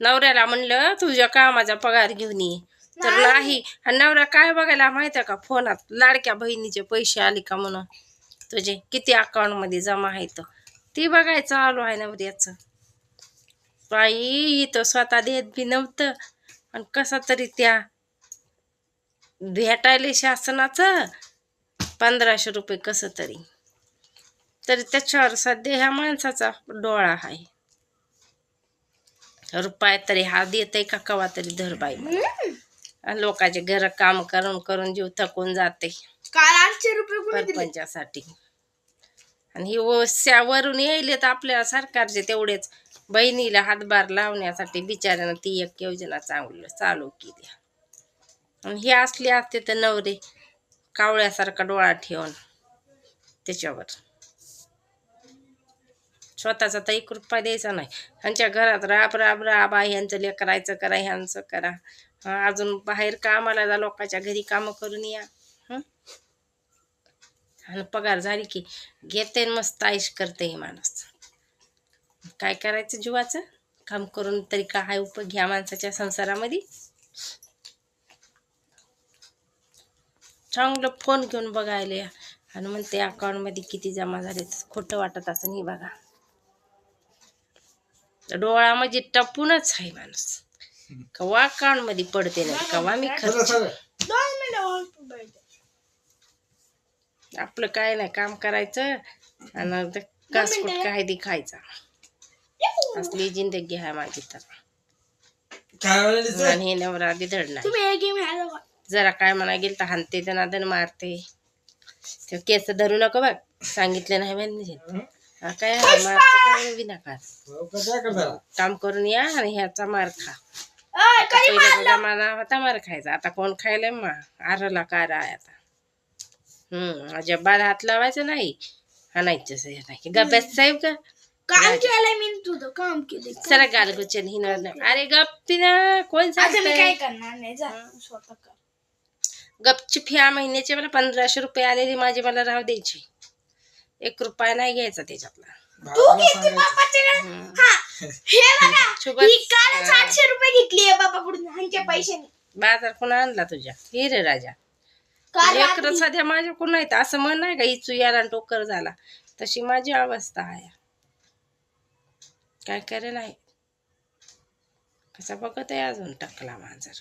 नवऱ्याला म्हणलं तुझ्या कामाचा पगार घेऊन ये. तर नाही. आणि नवरा काय बघायला माहिती आहे का? फोनात लाडक्या बहिणीचे पैसे आले का म्हणून? तुझे किती अकाउंटमध्ये जमा आहेत ती बघायचं आलो आहे नवऱ्याचं बाई इथं स्वतः देत बी नव्हतं. आणि कसा तरी त्या भेटायले शासनाचं. पंधराशे रुपये कसं तरी. तरी त्याच्यावर सध्या ह्या माणसाचा डोळा आहे. रुपये तरी हा देत का कवा तरी धर बाई आणि लोकांचे घर काम करून करून जीव थकून जाते. काल आठशे रुपये सरपंचासाठी आणि ही ओस्यावरून येईल तर आपल्या सरकारचे तेवढेच. बहिणीला हातभार लावण्यासाठी बिचाऱ्यानं ती एक योजना चांगली चालू केली. आणि हे असले असते तर नवरे कावळ्यासारखा डोळा ठेवून त्याच्यावर. स्वतःचा तर एक द्यायचा नाही. ह्यांच्या घरात राब राब राब आहे ह्यांचं लेकरायचं करा ह्यांचं करा. अजून बाहेर कामाला जा लोकांच्या घरी कामं करून या. आणि पगार झाली की घेते मस्त आयुष करते हे माणूस. काय करायचं जीवाचं? काम करून तरी काय उपयोग घ्या माणसाच्या संसारामध्ये? चांगलं फोन घेऊन बघायला या. आणि म्हणते अकाउंटमध्ये किती जमा झाले खोटं वाटत असं नाही बघा. डोळा म्हणजे टपूनच आहे माणूस. कवा अकाउंटमध्ये पडते नाही कवा मी खर्च दोन मिनिटं आपलं काय नाही काम करायचं आणि कासकूट काय खायचा. असली जिंदगी आहे माझी तर. आणि हे नवरा बिधड नाही. हे जरा काय म्हणा गेल तर हानते दनादन मारते. ते केस धरू नको बघ. सांगितलं नाही म्हणजे काय हा, मारतो काय विनाकारण काय काम करून या आणि ह्याचा मार खा. अय, कधी पहिला जमाना होता मार खायचा. आता कोण खायला मा? आरला कार आहे आता. हम्म अजिबात हात लावायचं नाही. हाणायचं असं हे नाही. गप्प्यात साहेब का? काम केलंय मी तुझं. काम केलंय. सरा गालगुचन नाही. अरे गप्पी ना कोण आता मी सांगतंय? काय करणार नाही? जा स्वतः कर. गपचूप ह्या महिन्याचे मला पंधराशे रुपये आलेली. माझे मला राहू द्यायचे. एक रुपया नाही घ्यायचा त्याच्यातला. तू हम्म. हा. हे बघा ही कालच आठशे रुपये घेतली आहे बापाकडून ह्यांच्या पैशाने. बाजार कोणा आणला तुझ्या? हिरे राजा. काल लेकर रात्री. सध्या माझ्या कोण नाही असं म्हण नाही का इचू याला आणि टोकर झाला. तशी माझी अवस्था आहे. काय करे नाही. कसा बघत आहे अजून टकला मांजर.